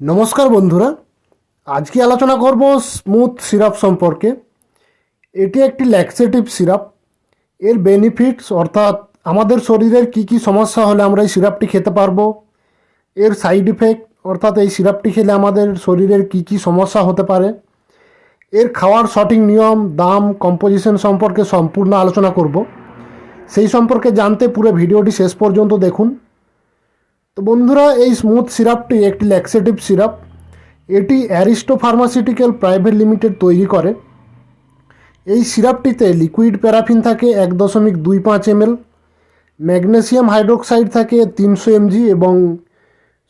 নমস্কার বন্ধুরা, আজকে আলোচনা করব স্মুথ সিরাপ সম্পর্কে। এটি একটি ল্যাক্সেটিভ সিরাপ এর বেনিফিটস অর্থাৎ আমাদের শরীরের কি কি সমস্যা হলে আমরা এই সিরাপটি খেতে পারব। এর সাইড ইফেক্ট অর্থাৎ এই সিরাপটি খেলে আমাদের শরীরের কি কি সমস্যা হতে পারে। এর খাওয়ার সঠিক নিয়ম, দাম কম্পোজিশন সম্পর্কে সম্পূর্ণ আলোচনা করব। সেই সম্পর্কে জানতে পুরো ভিডিওটি শেষ পর্যন্ত দেখুন। তো বন্ধুরা, এই স্মুথ সিরাপটি একটি ল্যাক্সেটিভ সিরাপ এটি অ্যারিস্টো ফার্মাসিউটিক্যাল প্রাইভেট লিমিটেড তৈরি করে। এই সিরাপটিতে লিকুইড প্যারাফিন থাকে এক দশমিক দুই পাঁচ এমএল ম্যাগনেসিয়াম হাইড্রোক্সাইড থাকে তিনশো এমজি এবং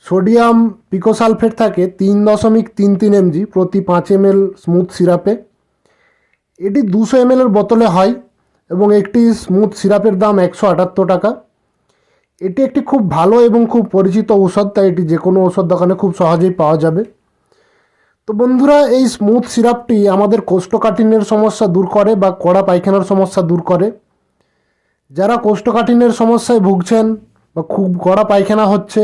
সোডিয়াম পিকোসালফেট থাকে তিন দশমিক তিন তিন এমজি প্রতি পাঁচ এমএল স্মুথ সিরাপে এটি দুশো এমএলের বোতলে হয় এবং একটি স্মুথ সিরাপের দাম একশো আটাত্তর টাকা। এটি একটি খুব ভালো এবং খুব পরিচিত ঔষধ, তাই এটি যে কোনো ঔষধ দোকানে খুব সহজেই পাওয়া যাবে। তো বন্ধুরা, এই স্মুথ সিরাপটি আমাদের কোষ্ঠকাঠিন্যের সমস্যা দূর করে বা কড়া পায়খানার সমস্যা দূর করে। যারা কোষ্ঠকাঠিন্যের সমস্যায় ভুগছেন বা খুব কড়া পায়খানা হচ্ছে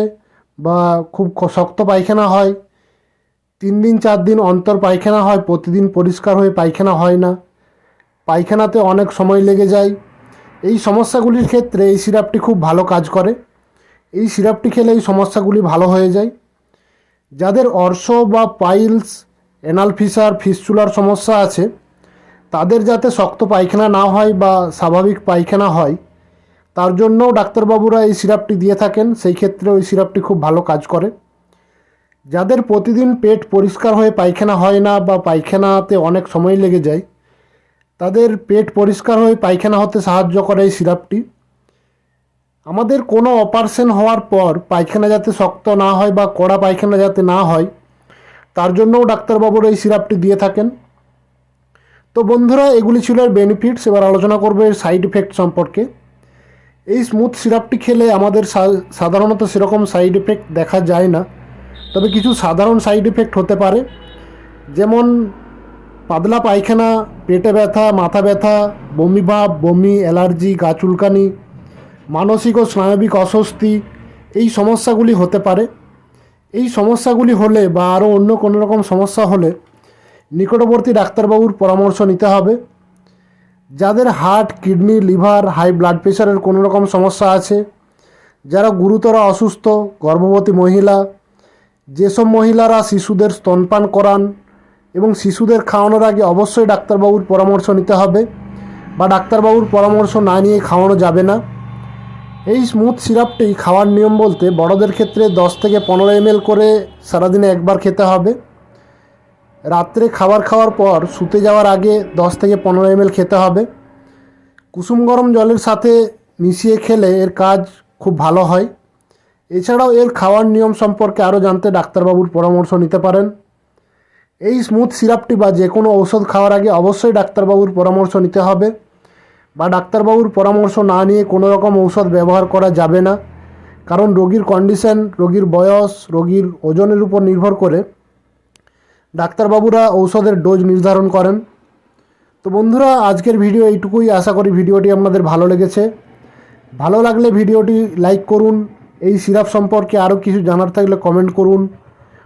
বা খুব শক্ত পায়খানা হয়, তিন দিন, চার দিন অন্তর পায়খানা হয়, প্রতিদিন পরিষ্কার হয়ে পায়খানা হয় না, পায়খানাতে অনেক সময় লেগে যায় এই সমস্যাগুলির ক্ষেত্রে এই সিরাপটি খুব ভালো কাজ করে। এই সিরাপটি খেলে এই সমস্যাগুলি ভালো হয়ে যায়। যাদের অর্শ বা পাইলস এনাল ফিসার ফিস্চুলার সমস্যা আছে, তাদের যাতে শক্ত পায়খানা না হয় বা স্বাভাবিক পায়খানা হয়, তার জন্যও ডাক্তারবাবুরা এই সিরাপটি দিয়ে থাকেন। সেই ক্ষেত্রে ওই সিরাপটি খুব ভালো কাজ করে। যাদের প্রতিদিন পেট পরিষ্কার হয়ে পায়খানা হয় না বা পায়খানাতে অনেক সময় লেগে যায় তাদের পেট পরিষ্কার হয়ে পায়খানা হতে সাহায্য করে এই সিরাপটি। আমাদের কোনো অপারেশন হওয়ার পর পায়খানা যাতে শক্ত না হয় বা কড়া পায়খানা যাতে না হয়, তার জন্যও ডাক্তারবাবুরা এই সিরাপটি দিয়ে থাকেন। তো বন্ধুরা, এগুলি ছিল এর বেনিফিটস এবার আলোচনা করব এর সাইড ইফেক্ট সম্পর্কে। এই স্মুথ সিরাপটি খেলে আমাদের সাধারণত সেরকম সাইড ইফেক্ট দেখা যায় না। তবে কিছু সাধারণ সাইড ইফেক্ট হতে পারে। যেমন পাতলা পায়খানা, পেটে ব্যথা, মাথা ব্যথা, বমি ভাব, বমি, অ্যালার্জি, গা চুলকানি, মানসিক ও স্নায়বিক অস্বস্তি, এই সমস্যাগুলি হতে পারে। এই সমস্যাগুলি হলে বা আরও অন্য কোনো রকম সমস্যা হলে নিকটবর্তী ডাক্তারবাবুর পরামর্শ নিতে হবে। যাদের heart, kidney, liver, high blood প্রেশারের কোনো রকম সমস্যা আছে, যারা গুরুতর অসুস্থ, গর্ভবতী মহিলা, যেসব মহিলারা শিশুদের স্তনপান করান এবং শিশুদের খাওয়ানোর আগে অবশ্যই ডাক্তারবাবুর পরামর্শ নিতে হবে বা ডাক্তারবাবুর পরামর্শ না নিয়ে খাওয়ানো যাবে না। এই স্মুথ সিরাপটি খাওয়ার নিয়ম বলতে বড়দের ক্ষেত্রে দশ থেকে পনেরো এমএল করে সারাদিনে একবার খেতে হবে। রাত্রে খাবার খাওয়ার পর শুতে যাওয়ার আগে দশ থেকে পনেরো এমএল খেতে হবে। কুসুম গরম জলের সাথে মিশিয়ে খেলে এর কাজ খুব ভালো হয়। এছাড়াও এর খাওয়ার নিয়ম সম্পর্কে আরও জানতে ডাক্তারবাবুর পরামর্শ নিতে পারেন। এই স্মুথ সিরাপটি বা যে কোনো ঔষধ খাওয়ার আগে অবশ্যই ডাক্তারবাবুর পরামর্শ নিতে হবে বা ডাক্তারবাবুর পরামর্শ না নিয়ে কোনো রকম ঔষধ ব্যবহার করা যাবে না। কারণ রোগীর কন্ডিশন রোগীর বয়স, রোগীর ওজনের উপর নির্ভর করে ডাক্তারবাবুরা ঔষধের ডোজ নির্ধারণ করেন। তো বন্ধুরা, আজকের ভিডিও এইটুকুই। আশা করি ভিডিওটি আপনাদের ভালো লেগেছে। ভালো লাগলে ভিডিওটি লাইক করুন। এই সিরাপ সম্পর্কে আরও কিছু জানার থাকলে কমেন্ট করুন।